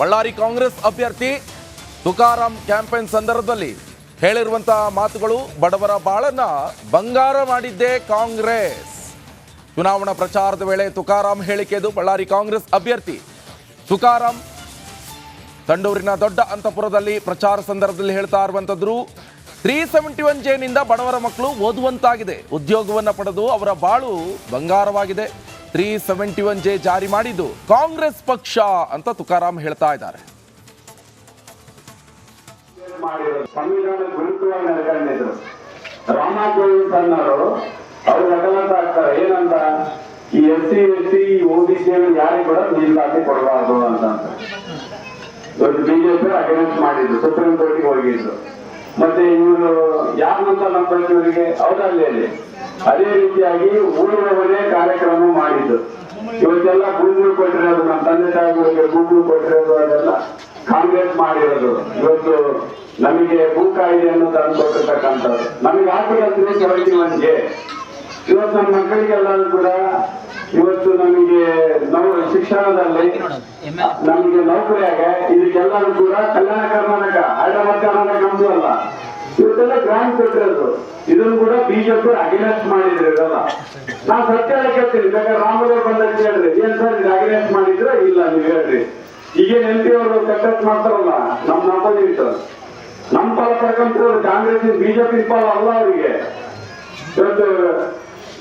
ಬಳ್ಳಾರಿ ಕಾಂಗ್ರೆಸ್ ಅಭ್ಯರ್ಥಿ ತುಕಾರಾಂ ಕ್ಯಾಂಪೇನ್ ಸಂದರ್ಭದಲ್ಲಿ ಹೇಳಿರುವಂತಹ ಮಾತುಗಳು, ಬಡವರ ಬಾಳನ್ನ ಬಂಗಾರ ಮಾಡಿದ್ದೇ ಕಾಂಗ್ರೆಸ್. ಚುನಾವಣಾ ಪ್ರಚಾರದ ವೇಳೆ ತುಕಾರಾಂ ಹೇಳಿಕೆದು ಬಳ್ಳಾರಿ ಕಾಂಗ್ರೆಸ್ ಅಭ್ಯರ್ಥಿ ತುಕಾರಾಂ ತಂಡೂರಿನ ದೊಡ್ಡ ಅಂತಪುರದಲ್ಲಿ ಪ್ರಚಾರ ಸಂದರ್ಭದಲ್ಲಿ ಹೇಳ್ತಾ ಇರುವಂತದ್ರು, ತ್ರೀ ಸೆವೆಂಟಿ ಒನ್ ಜೇನಿಂದ ಬಡವರ ಮಕ್ಕಳು ಓದುವಂತಾಗಿದೆ. ಉದ್ಯೋಗವನ್ನು ಪಡೆದು ಅವರ ಬಾಳು ಬಂಗಾರವಾಗಿದೆ. ತ್ರೀ ಸೆವೆಂಟಿ ಒನ್ ಜೆ ಜಾರಿ ಮಾಡಿದ್ದು ಕಾಂಗ್ರೆಸ್ ಪಕ್ಷ ಅಂತ ತುಕಾರಾಮ್ ಹೇಳ್ತಾ ಇದ್ದಾರೆ. ಮಾಡಿರೋದು ಸಂವಿಧಾನ ವಿರುದ್ಧವಾಗಿ ನಡ್ಕೊಂಡಿದ್ರು ರಾಮನಾಥ್ ಕೋವಿಂದ್ ಅನ್ನೋರು ಅವ್ರು ವಕಾಲತ್ ಆಗ್ತಾರೆ. ಏನಂತ? ಈ S C S C O B C ಯಾರಿಗೂ ಕೂಡ ಮೀಸಲಾತಿ ಕೊಡಬಾರ್ದು ಅಂತ ಇವತ್ತು ಬಿಜೆಪಿ ಅಗೇನ್ಸ್ಟ್ ಮಾಡಿದ್ರು ಸುಪ್ರೀಂ ಕೋರ್ಟ್ಗೆ ಹೋಗಿದ್ರು ಮತ್ತೆ ಇವರು ಯಾರಂತ ನಮ್ಮ ಇವರಿಗೆ ಅವರಲ್ಲಿ ಅದೇ ರೀತಿಯಾಗಿ ಊರಿನ ಮನೆ ಕಾರ್ಯಕ್ರಮ ಮಾಡಿದ್ದು. ಇವತ್ತೆಲ್ಲ ಭೂಮಿಗಳು ಕೊಟ್ಟಿರೋದು ನಮ್ಮ ತಂದೆ ತಾಯಿಗಳಿಗೆ ಭೂಮಿಗಳು ಕೊಟ್ಟಿರೋದು ಅದೆಲ್ಲ ಕಾಂಗ್ರೆಸ್ ಮಾಡಿರೋದು. ಇವತ್ತು ನಮಗೆ ಭೂ ಕಾಯ್ದೆಯನ್ನು ತಂದು ಕೊಟ್ಟಿರ್ತಕ್ಕಂಥದ್ದು. ನಮಗೆ ಹಾಕಿದಂದ್ರೆ ಸೆವೆಂಟಿ ಒನ್ಗೆ ಇವತ್ತು ನಮ್ಮ ಮಕ್ಕಳಿಗೆಲ್ಲರೂ ಕೂಡ ಇವತ್ತು ನಮಗೆ ನಾವು, ಶಿಕ್ಷಣದಲ್ಲಿ ನಮಗೆ ನೌಕರಿಯಾಗ ಇದಕ್ಕೆಲ್ಲರೂ ಕೂಡ ಕಲ್ಯಾಣ ಕರ್ನಾಟಕ, ಹೈದರಾಬಾದ್ ಕರ್ನಾಟಕ ಅಲ್ಲ. ಇವತ್ತೆಲ್ಲ ಗ್ರಾಂಡ್ ಕೊಟ್ಟಿರೋದು ಇದನ್ನು ಕೂಡ ಬಿಜೆಪಿ ಅಗೇನೆಸ್ಟ್ ಮಾಡಿದ್ರೆ ಇರಲ್ಲ ನಾನ್ ಸತ್ಯ ಕೇಳ್ತೀನಿ, ಬೇಕಾದ್ರೆ ರಾಮದೇವ್ ಬಂದಾಗ ಕೇಳಿದ್ರೆ ಏನ್ ಸರ್ ಇದು ಅಗೇನೆಸ್ಟ್ ಮಾಡಿದ್ರೆ? ಇಲ್ಲ, ನೀವು ಹೇಳ್ರಿ. ಈಗೇನ್ ಎಂ ಪಿ ಅವರು ನಮ್ಮ ಮಾಡ್ತಾರಲ್ಲ, ನಮ್ ನಂಬೋದಿವಿ ಸರ್ ನಮ್ ಪಾಲ ಪಡ್ಕೊಂತಿರೋದು ಕಾಂಗ್ರೆಸ್ ಬಿಜೆಪಿ ಪಾಲ ಅಲ್ಲ ಅವರಿಗೆ. ಇವತ್ತು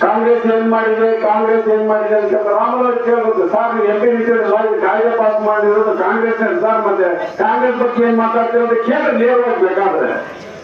ಕಾಂಗ್ರೆಸ್ ಏನ್ ಮಾಡಿದೆ, ಕಾಂಗ್ರೆಸ್ ಏನ್ ಮಾಡಿದೆ ಅಂತ ರಾಮರಾಜ್ ಕೇಳಬೇಕು, ಸರ್, ನೀವು ಎಂ ಪಿ ಕಾಯ್ದೆ ಪಾಸ್ ಮಾಡಿರೋದು ಕಾಂಗ್ರೆಸ್ ಸರ್, ಮತ್ತೆ ಕಾಂಗ್ರೆಸ್ ಬಗ್ಗೆ ಏನ್ ಮಾತಾಡ್ತಿರೋದು ಕೇಳಿ ನೇರವಾಗಿ ಬೇಕಾದ್ರೆ.